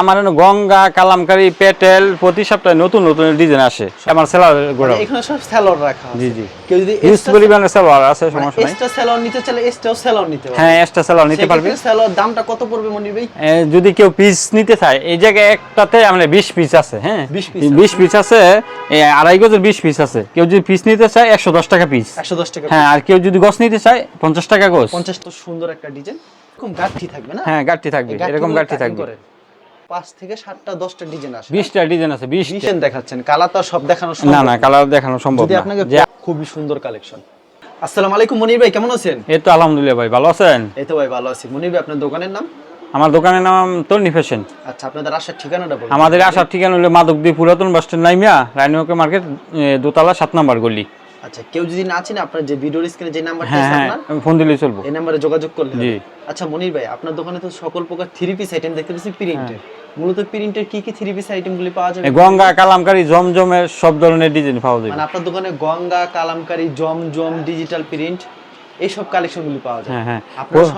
আমার গঙ্গা কালামকারি পেটেল প্রতি সপ্তাহে নতুন নতুন ডিজাইন আসে। আমার সেলার গোড়া এখানে সব সেলর রাখা আছে। জি জি। কেউ যদি হিউজ পরিমাণে সেলার আছে সমস্যা নাই। এক্সট্রা সেলর নিতে চাইলে এক্সট্রা সেলর নিতে পারবে। হ্যাঁ এক্সট্রা সেলার নিতে পারবে। সেলর দামটা কত পড়বে মনির ভাই? যদি কেউ পিস নিতে চায় এই জায়গায় একটাতে মানে বিশ পিস আছে হ্যাঁ? 20 পিস আছে। এই আড়াই গজের বিশ পিস আছে। কেউ যদি পিস নিতে চায় একশো দশ টাকা পিস একশো দশ টাকা হ্যাঁ আর কেউ যদি গছ নিতে চায় পঞ্চাশ টাকা গছ। পঞ্চাশ তো সুন্দর একটা ডিজাইন। এরকম গাঠি থাকবে না? হ্যাঁ গাঠি থাকবে এরকম গাঠি থাকবে। পাঁচ থেকে সাতটা দশটা ডিজাইন আসে। বিশটা ডিজাইন আছে বিশ ডিজাইন দেখাচ্ছেন। কালার তো সব দেখানো না না কালার দেখানো সম্ভব না। আপনাকে খুবই সুন্দর কালেকশন। আসসালামু আলাইকুম মনির ভাই কেমন আছেন? এই তো আলহামদুলিল্লাহ ভাই ভালো আছেন? এই তো ভাই ভালো আছি। মনির ভাই আপনার দোকানের নাম? আমার দোকানের নাম তর্নি ফ্যাশন। আচ্ছা আপনাদের আসার ঠিকানাটা বলুন। আমাদের আসার ঠিকানা হলো মাদকদি পুরাতন বাস স্ট্যান্ড নাইমিয়া মার্কেট দোতলা সাত নাম্বার গলি। আচ্ছা কেউ যদি না চিনে আপনার যে ভিডিওর স্ক্রিনে যে নাম্বারটা হ্যাঁ আছে হ্যাঁ আপনার ফোন দিলেই চলবো। এই নাম্বারে যোগাযোগ করলে জি। আচ্ছা মনির ভাই আপনার দোকানে তো সকল প্রকার থ্রি পিস আইটেম দেখতে পাচ্ছি প্রিন্টের মূলত প্রিন্টের কি কি থ্রি পিস আইটেমগুলি পাওয়া যাবে? গঙ্গা কালামকারি জমজমের সব ধরনের ডিজাইন পাওয়া যাবে। মানে আপনার দোকানে গঙ্গা কালামকারী জম জম ডিজিটাল প্রিন্ট এইসব কালেকশনগুলি পাওয়া যায় হ্যাঁ হ্যাঁ।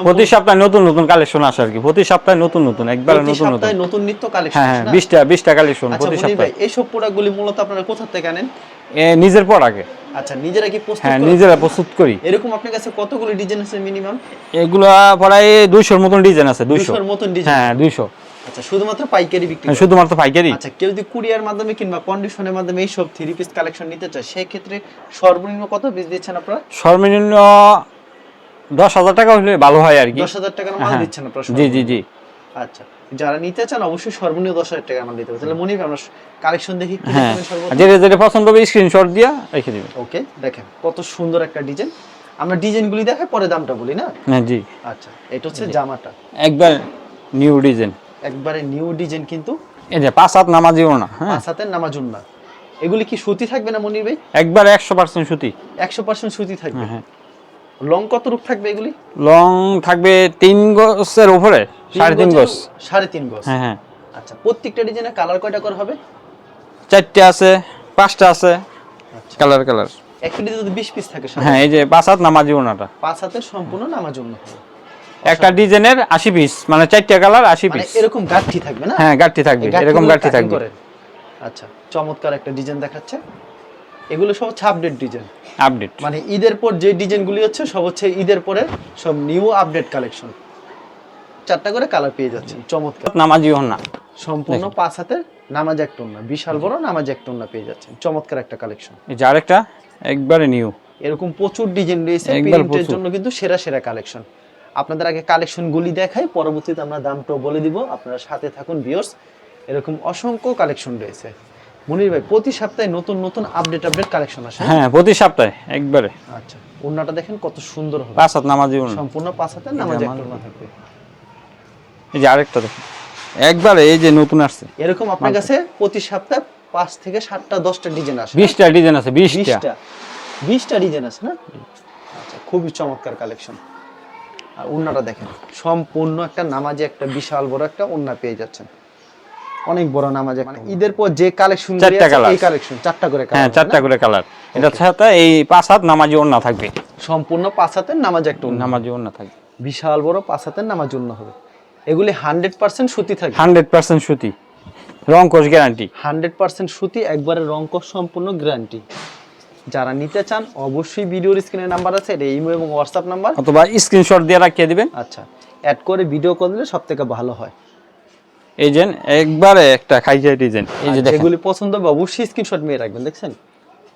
প্রতি সপ্তাহে নতুন নতুন কালেকশন আসে আর কি। প্রতি সপ্তাহে নতুন নতুন একবারে নতুন নতুন। নতুন নিত্য কালেকশন হ্যাঁ হ্যাঁ বিশটা বিশটা কালেকশন আচ্ছা প্রতি সপ্তাহে। এইসব প্রোডাক্টগুলি মূলত আপনারা কোথা থেকে আনেন? নিজের পর আগে আচ্ছা নিজেরা কি প্রস্তুত হ্যাঁ নিজেরা প্রস্তুত করি। এরকম আপনার কাছে কতগুলি ডিজাইন আছে মিনিমাম এগুলা প্রায় দুইশোর মতন ডিজাইন আছে দুইশো। দুশোর মতন ডিজাইন হ্যাঁ দুইশো। আচ্ছা শুধুমাত্র পাইকারি বিক্রি শুধুমাত্র পাইকারি। আচ্ছা কেউ যদি কুরিয়ার মাধ্যমে কিংবা কন্ডিশনের মাধ্যমে এই সব থ্রি পিস কালেকশন নিতে চায় সেই ক্ষেত্রে সর্বনিম্ন কত পিস দিচ্ছেন আপনারা? সর্বনিম্ন দশ হাজার টাকা হলে ভালো হয় আর কি। দশ হাজার টাকার মাল হ্যাঁ। দিচ্ছেন আপনারা জি জি জি। আচ্ছা যারা নিতে চান অবশ্যই সর্বনিম্ন দশ হাজার টাকার মাল দিতে হবে। তাহলে মনে আমরা কালেকশন দেখি হ্যাঁ। যেটা যেটা পছন্দ হবে স্ক্রিনশট দিয়া রেখে দিবেন। ওকে দেখেন কত সুন্দর একটা ডিজাইন আমরা ডিজাইনগুলি দেখাই পরে দামটা বলি না? হ্যাঁ জি। আচ্ছা এটা হচ্ছে জামাটা। একবার নিউ ডিজাইন একবারে নিউ ডিজাইন কিন্তু এই যে পাঁচ হাত নামাজিও না হ্যাঁ। পাঁচ হাতের নামাজুন না এগুলি কি সুতি থাকবে না মনির ভাই? একবার একশো পার্সেন্ট সুতি। একশো পার্সেন্ট সুতি থাকবে? হ্যাঁ লং কত রূপ থাকবে এগুলি? লং থাকবে তিন গজের উপরে সাড়ে তিন গজের- সাড়ে তিন গজ। হ্যাঁ হ্যাঁ। আচ্ছা প্রত্যেকটা ডিজাইনে কালার কয়টা করে হবে? চারটে আছে পাঁচটা আছে আচ্ছা। Colour colour. একটা ডিজাইন যদি বিশ পিস থাকে হ্যাঁ এই যে পাঁচ হাত নামাজি ওনাটা পাঁচ হাতের সম্পূর্ণ নামাজ জন্য হবে। একটা ডিজাইনের আশি পিস মানে চারটে কালার আশি মানে পিস এরকম গাঠি থাকবে না? হ্যাঁ গাঠি থাকবে এরকম গাঠি থাকবে। আচ্ছা চমৎকার একটা ডিজাইন দেখাচ্ছে। এগুলো সব আপডেট ডিজাইন। আপডেট মানে ঈদের পর যে ডিজাইনগুলি হচ্ছে সব হচ্ছে ঈদের পরে সব নিউ আপডেট কালেকশন চারটা করে কালার পেয়ে যাচ্ছেন চমৎকার। নামাজি না সম্পূর্ণ পাঁচ হাতের নামাজ এক টন্না বিশাল বড় নামাজ এক টন্না পেয়ে যাচ্ছেন চমৎকার একটা কালেকশন এই যে আরেকটা একবারে নিউ এরকম প্রচুর ডিজাইন রয়েছে প্রিন্টের জন্য কিন্তু সেরা সেরা কালেকশন আপনাদের আগে কালেকশন গুলি দেখাই পরবর্তীতে আমরা দামটাও বলে দিব। আপনারা সাথে থাকুন ভিউয়ার্স এরকম অসংখ্য কালেকশন রয়েছে। মনির ভাই প্রতি সপ্তাহে নতুন নতুন আপডেট আপডেট কালেকশন আসে হ্যাঁ প্রতি সপ্তাহে একবারে। আচ্ছা ওড়নাটা দেখেন কত সুন্দর হবে। পাঁচ হাত নামাজি ওনা সম্পূর্ণ পাঁচ হাতের নামাজ এক থাকবে। এই যে আরেকটা দেখুন। একবারে এই যে নতুন আসছে। এরকম আপনার কাছে প্রতি সপ্তাহে পাঁচ থেকে সাতটা দশটা ডিজাইন আসে। বিশটা ডিজাইন আছে বিশটা। বিশটা। ডিজাইন আছে না? আচ্ছা খুবই চমৎকার কালেকশন আর দেখেন সম্পূর্ণ একটা নামাজে একটা বিশাল বড় একটা ওড়না পেয়ে যাচ্ছেন। অনেক বড় নামাজে মানে ঈদের পর যে কালেকশন চারটা colour। এই কালেকশন চারটা করে হ্যাঁ কালার চারটা করে কালার এটা সাথে এই পাঁচ হাত নামাজি ওনা থাকবে। সম্পূর্ণ পাঁচ হাতের নামাজ একটা নামাজি ওনা থাকবে। বিশাল বড় পাঁচ হাতের নামাজ ওড়না হবে। এগুলি হান্ড্রেড পার্সেন্ট সুতি থাকবে। হান্ড্রেড পার্সেন্ট সুতি। রং কোষ গ্যারান্টি হান্ড্রেড পার্সেন্ট সুতি একবারে রংকশ সম্পূর্ণ গ্যারান্টি যারা নিতে চান অবশ্যই ভিডিওর স্ক্রিনে নাম্বার আছে এটা ইমো এবং হোয়াটসঅ্যাপ নাম্বার। অথবা স্ক্রিনশট দিয়ে রাখিয়ে দিবেন। আচ্ছা অ্যাড করে ভিডিও করলে দিলে সব থেকে ভালো হয়। এই যে একবারে একটা খাইজাই ডিজাইন। এই যে দেখেন। এগুলি পছন্দ হবে অবশ্যই স্ক্রিনশট নিয়ে রাখবেন দেখছেন?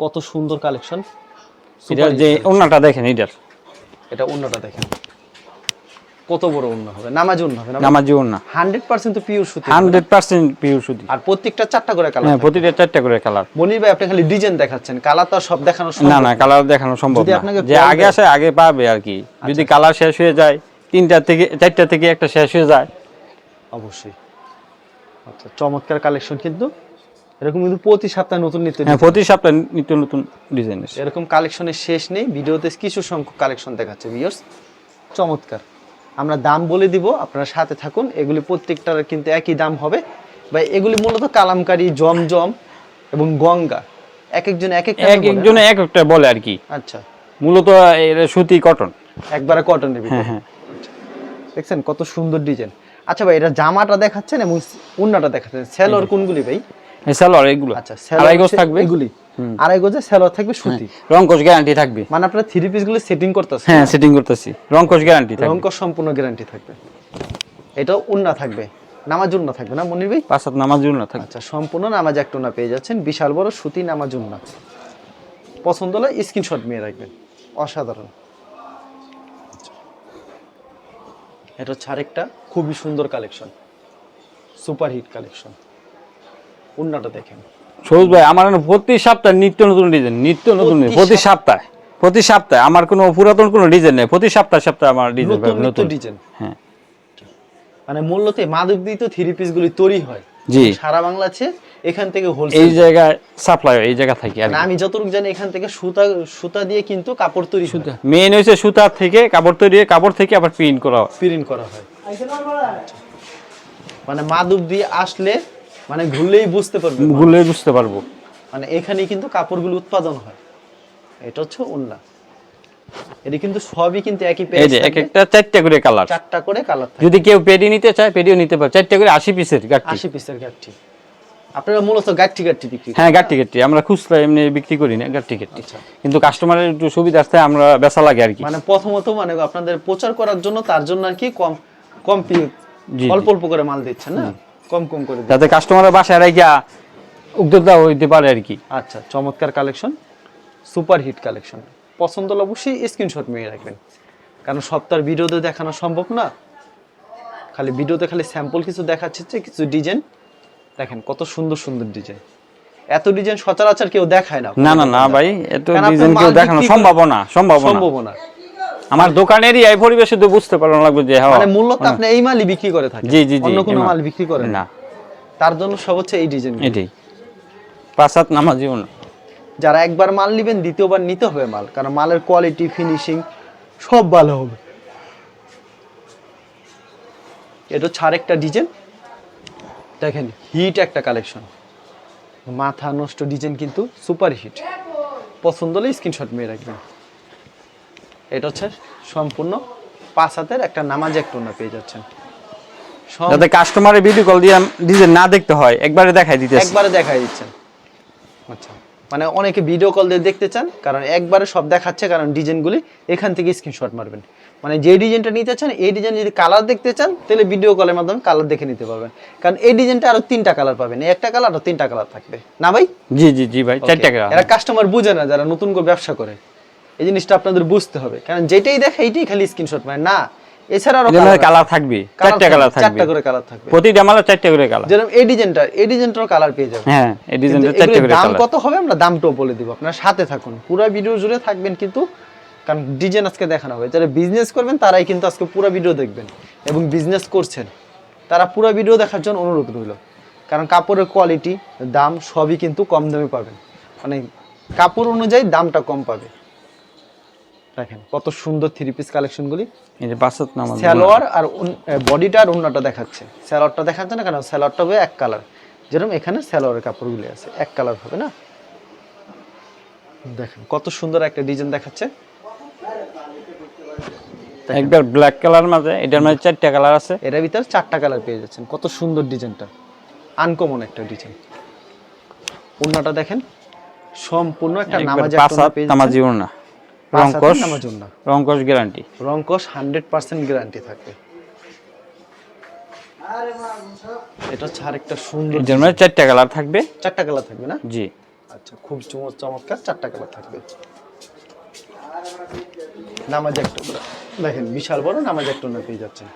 কত সুন্দর কালেকশন এটা যে ওন্নাটা দেখেন এটার এটা অন্যটা দেখেন। কত বড় অন্য হবে? নামাজ অন্য হবে নামাজি হান্ড্রেড পার্সেন্ট তো পিওর সুতি। হান্ড্রেড পার্সেন্ট পিওর সুতি। আর প্রত্যেকটা চারটা করে কালার হ্যাঁ প্রতিটা চারটা করে কালার মনির ভাই আপনি খালি ডিজাইন দেখাচ্ছেন। কালার তো সব দেখানো না সম্ভব না। কালার দেখানো সম্ভব না। আপনাকে যে আগে আসে আগে পাবে আর কি। যদি কালার শেষ হয়ে যায় তিনটা থেকে চারটা থেকে একটা শেষ হয়ে যায়। অবশ্যই। আচ্ছা চমৎকার কালেকশন কিন্তু। এরকম কিন্তু প্রতি সপ্তাহে নতুন নিত্য হ্যাঁ প্রতি সপ্তাহে নিত্য নতুন ডিজাইন এরকম কালেকশনের শেষ নেই। ভিডিওতে কিছু সংখ্যক কালেকশন দেখাচ্ছে ভিউয়ার্স চমৎকার। আমরা দাম বলে দিব আপনারা সাথে থাকুন। এগুলি প্রত্যেকটার কিন্তু একই দাম হবে। বা এগুলি মূলত কালামকারী জমজম এবং গঙ্গা। এক একজন এক এক এক একজনে এক একটা বলে আর কি। আচ্ছা। মূলত এর সুতি কটন একবারে কটনের ভিতরে। হ্যাঁ হ্যাঁ। দেখছেন কত সুন্দর ডিজাইন আচ্ছা ভাই এটা জামাটা দেখাচ্ছেন এবং উন্নাটা দেখাচ্ছেন? সেলর কোনগুলি ভাই? এই সালোয়ার এগুলো। আচ্ছা সেলর থাকবে। এগুলি। আড়াই গজে সেলর থাকবে সুতি। রংকশ গ্যারান্টি থাকবে। মানে আপনারা থ্রি পিসগুলো সেটিং করতেছেন হ্যাঁ সেটিং করতেছি। রংকশ গ্যারান্টি থাকবে। রংকশ সম্পূর্ণ গ্যারান্টি থাকবে। এটাও উন্না থাকবে। নামাজ উন্না থাকবে না মনির ভাই? পাঁচ নামাজ জন্য থাকবে। আচ্ছা সম্পূর্ণ নামাজ একটা উন্না পেয়ে যাচ্ছেন। বিশাল বড় সুতি নামাজ উন্না। পছন্দ হলে স্ক্রিনশট নিয়ে রাখবেন। অসাধারণ। এটা হচ্ছে আরেকটা খুবই সুন্দর কালেকশন সুপার হিট কালেকশন উন্নাটা দেখেন। সবুজ ভাই আমার প্রতি সপ্তাহে নিত্য নতুন ডিজাইন নিত্য নতুন প্রতি সপ্তাহে? প্রতি সপ্তাহে। আমার কোনো পুরাতন কোনো ডিজাইন নেই প্রতি সপ্তাহে সপ্তাহে আমার ডিজাইন নতুন নতুন। ডিজাইন হ্যাঁ। মানে মূলত মাদক দিয়ে তো থ্রি পিস গুলি তৈরি হয়। জি। সারা বাংলাদেশে এখান থেকে হোলসেল এই জায়গায় সাপ্লাই এই জায়গা থাকি আর মানে আমি যতটুকু জানি এখান থেকে সুতা সুতা দিয়ে কিন্তু কাপড় তৈরি হয়। মেন হয়েছে সুতার থেকে কাপড় তৈরি কাপড় থেকে আবার প্রিন্ট করা হয়। প্রিন্ট করা হয়। মানে মাদুর দিয়ে আসলে মানে ঘুরলেই বুঝতে পারবে ভুলে বুঝতে পারব। মানে এখানেই কিন্তু কাপড়গুলো উৎপাদন হয়। এটা হচ্ছে এটি কিন্তু সবই কিন্তু একই এই যে এক একটা চারটা করে কালার চারটা করে কালার থাকে যদি কেউ পেডি নিতে চায় পেডিও নিতে পারে। চারটা করে আশি পিসের গাঠি আশি পিসের গাঠি আপনারা মূলত গাঠি গাঠি বিক্রি হ্যাঁ গাঠি গাঠি আমরা খুচরা এমনি বিক্রি করি না গাঠি গাঠি আচ্ছা। কিন্তু কাস্টমারের একটু সুবিধা আসতে আমরা বেচা লাগে আর কি। মানে প্রথমত মানে আপনাদের প্রচার করার জন্য তার জন্য আর কি কম কম অল্প অল্প করে মাল দিচ্ছেন না? কম কম করে যাতে কাস্টমারের বাসায় রাখিয়া উদ্যোক্তা হইতে পারে আর কি। আচ্ছা চমৎকার কালেকশন সুপার হিট কালেকশন পছন্দ হলে অবশ্যই স্ক্রিনশট রাখবেন। কারণ সপ্তাহের ভিডিওতে দেখানো সম্ভব না। খালি ভিডিওতে খালি স্যাম্পল কিছু দেখাচ্ছে যে কিছু ডিজাইন দেখেন কত সুন্দর সুন্দর ডিজাইন এত ডিজাইন সচরাচর কেউ দেখায় না। না না না ভাই এত ডিজাইন কেউ দেখানো করে- সম্ভব আমার দোকানেরই এই পরিবেশে তো বুঝতে পারো লাগবে যে হ্যাঁ। মানে মূলত আপনি এই মালই বিক্রি করে থাকেন। জি জি জি অন্য কোনো মাল। বিক্রি করেন না। তার জন্য হচ্ছে এই ডিজাইন এটাই। পাঁচ হাত নামাজিও যারা একবার মাল নেবেন দ্বিতীয়বার নিতে হবে মাল কারণ মালের কোয়ালিটি ফিনিশিং সব ভালো হবে। এটা হচ্ছে আরেকটা ডিজাইন দেখেন হিট একটা কালেকশন মাথা নষ্ট ডিজাইন কিন্তু সুপার হিট পছন্দ হলে স্ক্রিনশট মেয়ে রাখবেন। এটা হচ্ছে সম্পূর্ণ পাঁচ হাতের একটা নামাজ একটা না পেয়ে যাচ্ছেন। যাতে কাস্টমারের ভিডিও কল দিয়ে ডিজাইন না দেখতে হয় একবারে দেখাই দিতে একবারে দেখাই দিচ্ছেন। আচ্ছা মানে অনেকে ভিডিও কল দিয়ে দেখতে চান কারণ একবারে সব দেখাচ্ছে কারণ ডিজাইনগুলি এখান থেকে স্ক্রিনশট মারবেন। মানে যে ডিজাইনটা নিতে চান এই ডিজাইন যদি কালার দেখতে চান তাহলে ভিডিও কলের মাধ্যমে কালার দেখে নিতে পারবেন। কারণ এই ডিজাইনটা আরও তিনটা কালার পাবেন একটা কালার আর তিনটা কালার থাকবে। না ভাই? জি জি জি ভাই চার টাকা এরা কাস্টমার বুঝে না যারা নতুন করে ব্যবসা করে। এই জিনিসটা আপনাদের বুঝতে হবে। কারণ যেটাই দেখে এইটাই খালি স্ক্রিনশট মানে না এছাড়া কালার থাকবে চারটা কালার থাকবে। চারটা করে কালার থাকবে। প্রতিটা মালে চারটা করে কালার যেরকম এই ডিজাইনটা এই ডিজাইনটার কালার পেয়ে যাবেন। হ্যাঁ এই ডিজাইনটা চারটা করে দাম কত হবে আমরা দামটাও বলে দিব। আপনার সাথে থাকুন। পুরো ভিডিও জুড়ে থাকবেন কিন্তু কারণ ডিজাইন আজকে দেখানো হবে। যারা বিজনেস করবেন তারাই কিন্তু আজকে পুরো ভিডিও দেখবেন এবং বিজনেস করছেন। তারা পুরো ভিডিও দেখার জন্য অনুরোধ রইল। কারণ কাপড়ের কোয়ালিটি দাম সবই কিন্তু কম দামে পাবেন। মানে কাপড় অনুযায়ী দামটা কম পাবে। দেখেন কত সুন্দর থ্রি পিস কালেকশনগুলি এই যে পাঁচ নামাজ স্যালোয়ার আর বডিটা আর অন্যটা দেখাচ্ছে। স্যালোয়ারটা দেখাচ্ছে না কেন? স্যালোয়ারটা হবে এক কালার যেরকম এখানে স্যালোয়ারের কাপড়গুলি আছে এক কালার হবে না? দেখেন কত সুন্দর একটা ডিজাইন দেখাচ্ছে। একবার ব্ল্যাক কালার মাঝে এটার মাঝে চারটা কালার আছে। এর ভিতর চারটা কালার পেয়ে যাচ্ছেন। কত সুন্দর ডিজাইনটা আনকমন একটা ডিজাইন অন্যটা দেখেন সম্পূর্ণ একটা নামাজ পাঁচ হাত নামাজি না রংকশ। রংকশ গ্যারান্টি রংকশ হান্ড্রেড পার্সেন্ট গ্যারান্টি থাকবে এটা হচ্ছে আরেকটা সুন্দর এটার চারটা কালার থাকবে। চারটা কালার থাকবে না? জি। আচ্ছা খুব চমৎ- চমৎকার চারটা কালার থাকবে। নামাজ একটা। দেখেন বিশাল বড় নামাজ একটা না পেয়ে যাচ্ছেন।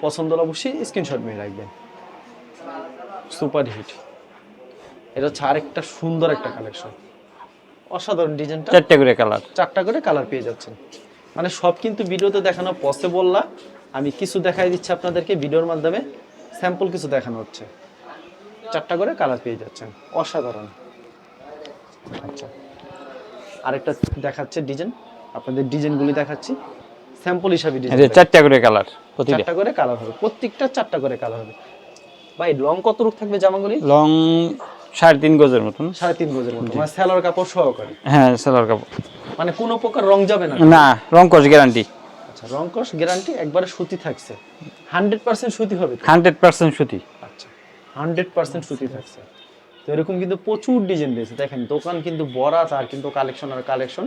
পছন্দ হলে অবশ্যই স্ক্রিনশট মেয়ে রাখবেন। সুপার হিট এটা হচ্ছে আরেকটা সুন্দর একটা কালেকশন অসাধারণ ডিজাইনটা। চারটা করে কালার। চারটা করে কালার পেয়ে যাচ্ছেন। মানে সব কিন্তু ভিডিওতে দেখানো পসিবল না। আমি কিছু দেখাই দিচ্ছি আপনাদেরকে ভিডিওর মাধ্যমে। স্যাম্পল কিছু দেখানো হচ্ছে। চারটা করে কালার পেয়ে যাচ্ছেন। অসাধারণ। আচ্ছা। আরেকটা দেখাচ্ছে ডিজাইন। আপনাদের ডিজাইনগুলি দেখাচ্ছি। স্যাম্পল হিসাবে ডিজাইন চারটা করে কালার প্রতিটা। চারটা করে কালার হবে। প্রত্যেকটা চারটা করে কালার হবে। ভাই লং কত রূপ থাকবে জামাগুলি লং সাড়ে তিন গজের মতন। সাড়ে তিন গজের মতো মানে স্যালোয়ার কাপড় সহকারে? হ্যাঁ সেলার কাপড়। মানে কোনো প্রকার রং যাবে না? না রংকশ গ্যারান্টি। আচ্ছা রংকশ গ্যারান্টি একবারে সুতি থাকছে। হান্ড্রেড পার্সেন্ট সুতি হবে হান্ড্রেড পার্সেন্ট সুতি। আচ্ছা হান্ড্রেড পার্সেন্ট সুতি থাকছে। তো এরকম কিন্তু প্রচুর ডিজাইন রয়েছে। দেখেন দোকান কিন্তু বরাত আর কিন্তু কালেকশন আর কালেকশন।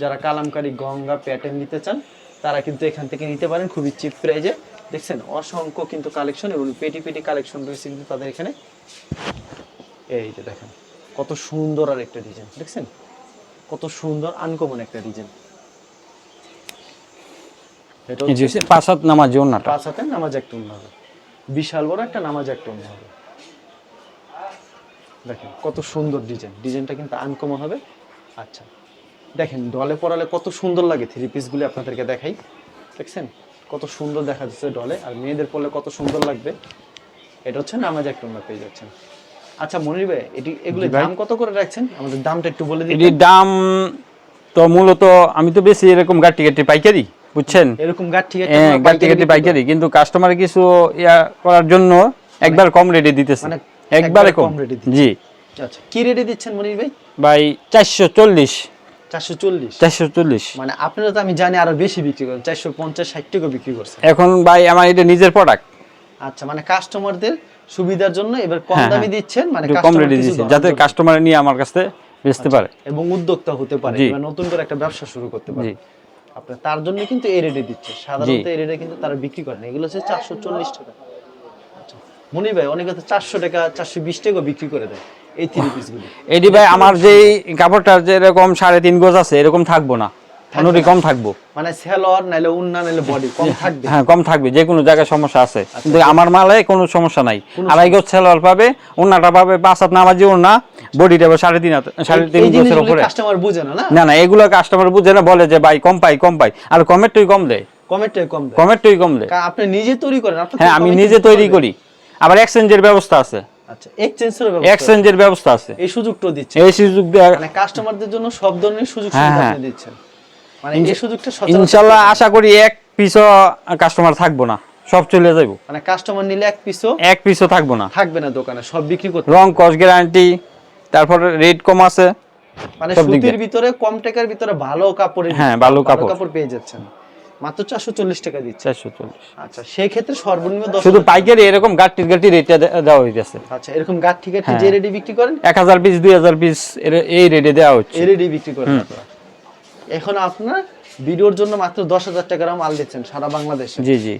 যারা কালামকারী গঙ্গা প্যাটার্ন নিতে চান তারা কিন্তু এখান থেকে নিতে পারেন খুবই চিপ প্রাইজে দেখছেন অসংখ্য কিন্তু কালেকশন এবং পেটি পেটি কালেকশন রয়েছে কিন্তু তাদের এখানে। এই যে দেখেন কত সুন্দর আর একটা ডিজাইন দেখছেন? কত সুন্দর আনকমন একটা ডিজাইন এটা হচ্ছে হচ্ছে পাঁচ হাত নামাজি ওনাটা পাঁচ নামাজ একটা অন্য হবে। বিশাল বড় একটা নামাজ একটা অন্য হবে। দেখেন কত সুন্দর ডিজাইন ডিজাইনটা কিন্তু আনকমন হবে। আচ্ছা দেখেন ডলে পরালে কত সুন্দর লাগে থ্রি পিসগুলি আপনাদেরকে দেখাই। দেখছেন? কত সুন্দর দেখা যাচ্ছে ডলে আর মেয়েদের পরলে কত সুন্দর লাগবে। এটা হচ্ছে নামাজ একটা অন্য পেয়ে যাচ্ছেন। আচ্ছা মনির ভাই এটি এগুলো দাম কত করে রাখছেন? আমাদের দামটা একটু বলে দিন। এটির দাম তো মূলত আমি তো বেশি এরকম গাটি গাটি পাইকারি বুঝছেন? এরকম হ্যাঁ গাটি গাটি পাইকারি কিন্তু কাস্টমার কিছু ইয়া করার জন্য একবার কম রেটে দিতেছে। মানে একবারে কম। কম rate জি। আচ্ছা কি রেটে দিচ্ছেন মনির ভাই? ভাই চারশো চল্লিশ। চারশো চল্লিশ। চারশো চল্লিশ। মানে আপনারা তো আমি জানি আরও বেশি বিক্রি করেন চারশো পঞ্চাশ ষাট টাকা বিক্রি করছেন। এখন ভাই আমার এটা নিজের প্রোডাক্ট আচ্ছা মানে কাস্টমারদের সুবিধার জন্য এবার কম হ্যাঁ, দামে হ্যাঁ। দিচ্ছেন মানে কম রেটে কিছু যাতে কাস্টমার নিয়ে আমার কাছে বেচতে পারে। এবং উদ্যোক্তা হতে পারে। এবার নতুন করে একটা ব্যবসা শুরু করতে পারে। আপনার তার জন্য কিন্তু এই রেটে দিচ্ছে। সাধারণত এই রেটে কিন্তু তারা বিক্রি করে না। এগুলো হচ্ছে চারশো চল্লিশ টাকা। আচ্ছা মনি ভাই অনেকে তো চারশো টাকা চারশো বিশ টাকা বিক্রি করে দেয় এই থ্রি পিসগুলি এটি ভাই আমার যেই কাপড়টার যে এরকম সাড়ে তিন গজ আছে এরকম থাকব না। অন্যটি কম থাকব। মানে সেলোয়ার নাইলে উন্না নাইলে বডি কম থাকবে। হ্যাঁ কম থাকবে যে কোনো জায়গায় সমস্যা আছে। কিন্তু আমার মালে কোনো সমস্যা নাই। আড়াই গজ সেলোয়ার পাবে ওনাটা পাবে পাঁচ হাত নামাজি ওনা বডিটা পাবে সাড়ে তিন হাত সাড়ে তিন গজের উপরে। কাস্টমার বুঝে না না? না এগুলো কাস্টমার বুঝে না বলে যে ভাই কম পাই কম পাই। আর কমের টুই কম দেয়। কমেন্টে কম দেয়। কম দেয়। আপনি নিজে তৈরি করেন হ্যাঁ আমি নিজে তৈরি করি। আবার এক্সচেঞ্জের ব্যবস্থা আছে। আচ্ছা এক্সচেঞ্জের ব্যবস্থা আছে। এই সুযোগটাও দিচ্ছে এই সুযোগ মানে কাস্টমারদের জন্য সব ধরনের সুযোগ হ্যাঁ, সুবিধা হ্যাঁ। আপনি দিচ্ছেন। মানে এই সুযোগটা আশা করি এক পিসও কাস্টমার থাকব না। সব চলে যাইব। মানে কাস্টমার নিলে এক পিসও এক পিসও থাকব না। থাকবে না দোকানে সব বিক্রি করতে রং কস গ্যারান্টি তারপরে রেট কম আছে। মানে সুতির ভিতরে কম টাকার ভিতরে ভালো কাপড় হ্যাঁ, ভালো কাপড়। কাপড় পেয়ে যাচ্ছেন। মাত্র চারশো চল্লিশ টাকা দিচ্ছে। চারশো চল্লিশ। আচ্ছা সেই ক্ষেত্রে সর্বনিম্ন দশ শুধু পাইকারি এরকম গাট্টির গাটি রেটটা দেওয়া হইতেছে। আচ্ছা এরকম গাঠ ঠিক হ্যাঁ। যে রেডি বিক্রি করেন? এক হাজার পিস দুই হাজার পিস এই রেটে দেওয়া হচ্ছে। এই রেডি বিক্রি করেন আপনারা। এখন আপনার ভিডিওর জন্য মাত্র দশ হাজার টাকার মাল দিচ্ছেন সারা বাংলাদেশে। জি জি।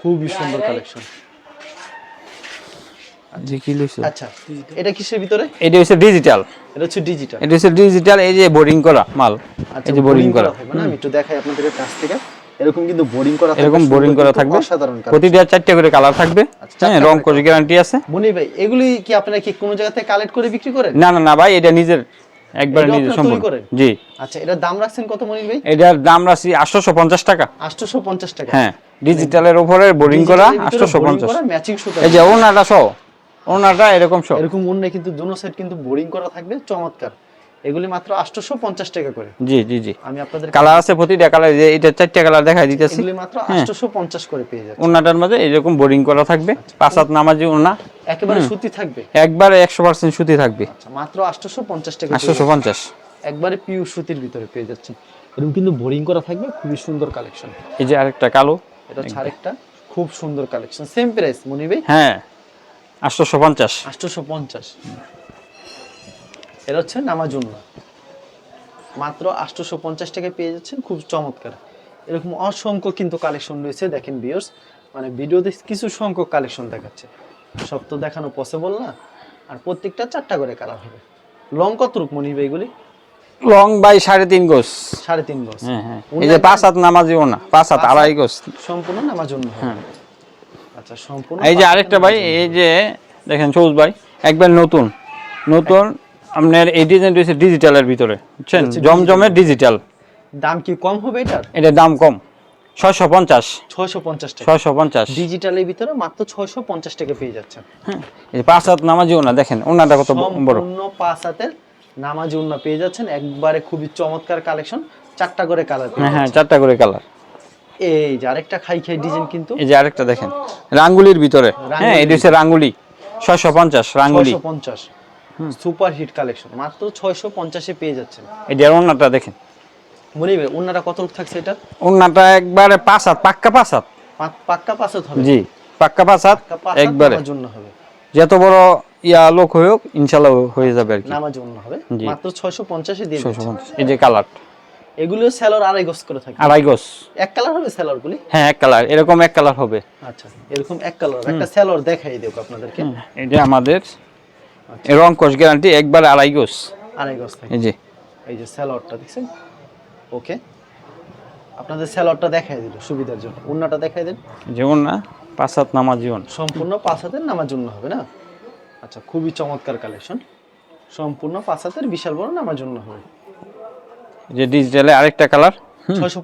খুবই সুন্দর কালেকশন জি কি লইছো আচ্ছা এটা কিসের ভিতরে? এটা হচ্ছে ডিজিটাল এটা হচ্ছে ডিজিটাল এটা হচ্ছে ডিজিটাল এই যে বোর্ডিং করা মাল। আচ্ছা এই যে বোর্ডিং করা না? আমি একটু দেখাই আপনাদের কাছ থেকে। এরকম কিন্তু বোর্ডিং করা এরকম সুন্দর করা থাকবে। প্রতিটা চারটে করে কালার থাকবে। আচ্ছা, হ্যাঁ রং করে গ্যারান্টি আছে। মনি ভাই এগুলি কি আপনারা কি কোনো জায়গা থেকে কালেক্ট করে বিক্রি করেন? না না না ভাই এটা নিজের একবার তৈরি সম্পূর্ণ করেন? জি। আচ্ছা এটার দাম রাখছেন কত মনির ভাই? এটার দাম রাখছি আটশোশো পঞ্চাশ টাকা। আটশোশো পঞ্চাশ টাকা। হ্যাঁ ডিজিটালের উপরে বোরিং করা আটশোশো পঞ্চাশ। ম্যাচিং সুতা এই যে ওনাটা সহ ওনাটা এরকম সহ। এরকম অন্য কিন্তু দুনো সেট কিন্তু বোরিং করা থাকবে চমৎকার। এগুলি মাত্র আটশোশো পঞ্চাশ টাকা করে। জি জি জি। আমি আপনাদের কালার আছে প্রতিটা কালার যে এটা চারটা কালার দেখাই দিতেছি। এগুলি মাত্র আটশোশো পঞ্চাশ করে পেয়ে যাচ্ছে ওনাটার মধ্যে এরকম বোর্ডিং করা থাকবে পাঁচ হাত নামাজি ওনা একেবারে সুতি থাকবে? একবারে একশো পার্সেন্ট সুতি থাকবে। আচ্ছা মাত্র আটশোশো পঞ্চাশ টাকা পেয়ে আটশোশো পঞ্চাশ। একবারে পিওর সুতির ভিতরে পেয়ে যাচ্ছেন। এরকম কিন্তু বোরিং করা থাকবে খুবই সুন্দর কালেকশন এই যে আরেকটা কালো। এটা আরেকটা খুব সুন্দর কালেকশন সেম প্রাইস মনি ভাই? হ্যাঁ আটশোশো পঞ্চাশ। আটশোশো পঞ্চাশ। এটা হচ্ছে নামাজুন্না মাত্র আটশোশো পঞ্চাশ টাকায় পেয়ে যাচ্ছেন খুব চমৎকার। এরকম অসংখ্য কিন্তু কালেকশন রয়েছে দেখেন বিয়ার্স মানে ভিডিওতে কিছু সংখ্যক কালেকশন দেখাচ্ছে। সব তো দেখানো পসিবল না। আর প্রত্যেকটা চারটা করে কালার হবে। লং কত রূপ মনির ভাই এগুলি? লং বাই সাড়ে তিন গোস। সাড়ে তিন গজ হ্যাঁ হ্যাঁ। এই যে পাঁচ হাত নামাজি ওনা পাঁচ হাত আড়াই গোস। সম্পূর্ণ নামাজুন্ন হবে আচ্ছা সম্পূর্ণ এই যে আরেকটা ভাই এই যে দেখেন সবুজ ভাই একবার নতুন। নতুন আপনার এই ডিজাইন রয়েছে ডিজিটালের ভিতরে বুঝছেন? জমজমের ডিজিটাল দাম কি কম হবে এটার? এটার দাম কম। ছয়শো পঞ্চাশ। ছয়শো পঞ্চাশ ছয়শো পঞ্চাশ। ডিজিটালের ভিতরে মাত্র ছয়শো পঞ্চাশ টাকা পেয়ে যাচ্ছেন। হ্যাঁ এই পাঁচ হাত নামাজি ওনা দেখেন ওনাটা কত বড়। সম্পূর্ণ পাঁচ হাতের নামাজ উন্না পেয়ে যাচ্ছেন। একবারে খুবই চমৎকার কালেকশন চারটা করে কালার হ্যাঁ হ্যাঁ চারটা করে কালার। এই যে আরেকটা খাই খাই ডিজাইন কিন্তু। এই যে আরেকটা দেখেন রাঙ্গুলির ভিতরে। হ্যাঁ এটা হচ্ছে রাঙ্গুলি ছয়শো পঞ্চাশ রাঙ্গুলি। পঞ্চাশ। Super hit collection. মাত্র ছয়শো পঞ্চাশে পেয়ে যাচ্ছেন। এই যে ওনাটা দেখেন। মনি ভাই ওনারা কত থাকছে এটা? ওনাটা একবারে পাঁচ হাত পাক্কা পাঁচ হাত পাক্কা পাঁচত হবে? জি পাক্কা পাঁচ হাত পাঁচ হাত একবারে জন্য হবে। যত বড় ইয়া লোক হোক ইনশাল্লাহ হয়ে যাবে আর কি। নামার জন্য হবে। মাত্র ছয়শো পঞ্চাশে দিয়ে ছয়শো দিচ্ছে। পঞ্চাশ। এই যে কালার। এগুলো সেলর আড়াই গজ করে থাকে। আড়াই গজ। এক কালার হবে সেলর গুলি হ্যাঁ এক কালার। এরকম এক কালার হবে। আচ্ছা এরকম এক কালার একটা সেলর দেখাই দেব আপনাদেরকে। এটা আমাদের এ রং কস গ্যারান্টি একবার আড়াই গজ আড়াই গজ থাকে। এই যে এই যে সেলরটা দেখছেন? ওকে। আপনাদের সেলরটা দেখাই দিল সুবিধার জন্য। উন্নাটা দেখাই দেন। যেমন না পাঁচ হাত নামাজ জীবন সম্পূর্ণ পাঁচ হাতের নামার জন্য হবে না? আচ্ছা খুবই চমৎকার কালেকশন। সম্পূর্ণ পাঁচ হাতের বিশাল বড় নামার জন্য হবে। যে ডিজিটালে আরেকটা কালার।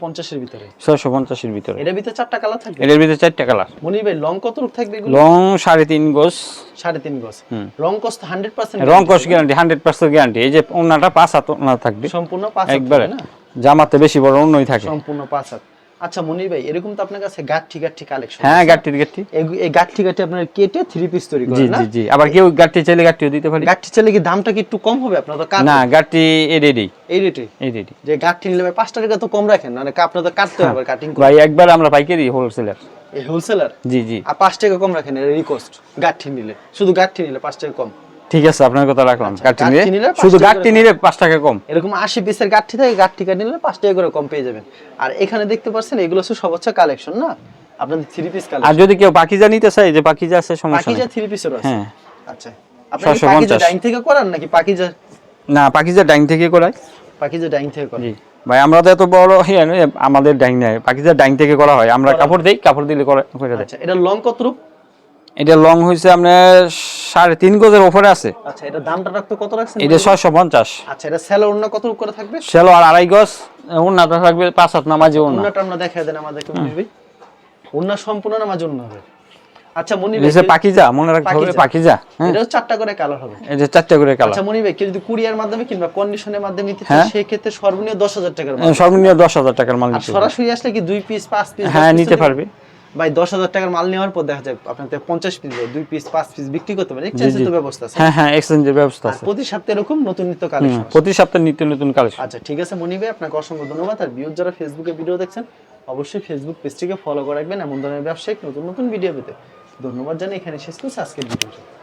পঞ্চাশের ভিতরে। ছয়শো পঞ্চাশের ভিতরে। এটার ভিতরে চারটা কালার থাকবে? এর ভিতরে চারটা কালার। মনির ভাই লং কত রূপ থাকবে এগুলো? লং সাড়ে তিন গজ। সাড়ে তিন গজ। হুম। রং কস্ট হান্ড্রেড পার্সেন্ট রং কস গ্যারান্টি হান্ড্রেড পার্সেন্ট গ্যারান্টি এই যে ওনাটা পাঁচ হাত ওনা থাকবে। সম্পূর্ণ পাঁচ হাত একবারে। না? জামাতে বেশি বড় অন্যই থাকে। সম্পূর্ণ পাঁচ হাত। আচ্ছা মনির ভাই এরকম তো আপনার কাছে গাঠি গাঠি কালেকশন হ্যাঁ গাঠটির গাঠটি এই গাঠি গাঠি আপনার কেটে থ্রি পিস তৈরি করেন না? জি জি। আবার কেউ গাঠটি চাইলে গাঠটিও দিতে পারি। গাঠি চাইলে কি দামটা কি একটু কম হবে আপনার? তো কাট না গাঠটি এই রেডি এই। রেটে এই? রেডি যে গাঠি নিলে ভাই পাঁচটা টাকা তো কম রাখেন মানে আপনার তো কাটতে হবে কাটিং করে ভাই একবার আমরা পাইকারি হোলসেলার এই হোলসেলার জি জি। আর পাঁচ টাকা কম রাখেন এর রিকোয়েস্ট গাঠি নিলে। শুধু গাঠি নিলে পাঁচ টাকা কম। ঠিক আছে আপনার কথা রাখলাম। গাঠটি গাঁঠটি নিলে শুধু গাঠটি নিলে পাঁচ টাকা কম। এরকম আশি পিসের গাঠি থাকে গাঠি কাটি নিলে পাঁচ টাকা করে কম পেয়ে যাবেন। আর এখানে দেখতে পাচ্ছেন এগুলো হচ্ছে হচ্ছে কালেকশন না? আপনাদের থ্রি পিস কালেকশন আর যদি কেউ পাকিজা নিতে চায় যে পাকিজা আছে সমস্যা পাকিজা নেই। থ্রি পিসের আছে হ্যাঁ। আচ্ছা আপনি কি 650 পাকিজা ডাইং থেকে করান নাকি পাকিজা? না পাকিজা ডাইং থেকে করায় পাকিজা ডাইং থেকে করেন। জি। ভাই আমরা তো এত বড় নই, আমাদের ডাইং নাই। পাকিজা ডাইং থেকে করা হয়। আমরা কাপড় দেই কাপড় দিলে করে আচ্ছা এটা লং কত রূপ? এটা লং হয়েছে আপনার সাড়ে তিন গজের ওপরে আছে। আচ্ছা এটা দামটা রাখতে কত রাখছেন এটা ছয়শো পঞ্চাশ। আচ্ছা এটা সেলো অন্য কত করে থাকবে? সেলো আর আড়াই গজ উন্নাটা থাকবে পাঁচ হাত নামাজি অন্যটা আমরা দেখাই দেন আমাদেরকে মনির ভাই। অন্য সম্পূর্ণ নামার জন্য হবে। আচ্ছা মনির ভাই এটা পাকিজা মনে রাখতে হবে পাকিজা। হ্যাঁ। চারটা করে কালার হবে। এই যে চারটে করে কালার। আচ্ছা মনির ভাই কেউ যদি কুরিয়ার মাধ্যমে কিংবা কন্ডিশনের মাধ্যমে নিতে চায় হ্যাঁ। সেই ক্ষেত্রে সর্বনিম্ন দশ হাজার টাকার মাল সর্বনিম্ন দশ হাজার টাকার মাল। সরাসরি আসলে কি দুই পিস পাঁচ পিস হ্যাঁ নিতে পারবে। ভাই দশ হাজার টাকার মাল নেওয়ার পর দেখা যায় আপনার পঞ্চাশ পিস দুই পিস পাঁচ পিস বিক্রি করতে পারেন এক্সচেঞ্জের তো ব্যবস্থা আছে। হ্যাঁ হ্যাঁ এক্সচেঞ্জের ব্যবস্থা আছে। প্রতি সপ্তাহে এরকম নতুন নিত্য কালেকশন প্রতি সপ্তাহে নিত্য নতুন কালেকশন। আচ্ছা ঠিক আছে মনি ভাই আপনাকে অসংখ্য ধন্যবাদ। আর ভিউজ যারা ফেসবুকে ভিডিও দেখছেন অবশ্যই ফেসবুক পেজটিকে ফলো করে রাখবেন। এমন ধরনের ব্যবসায়িক নতুন নতুন ভিডিও পেতে। ধন্যবাদ জানাই এখানে শেষ করছি। আজকের ভিডিওটা।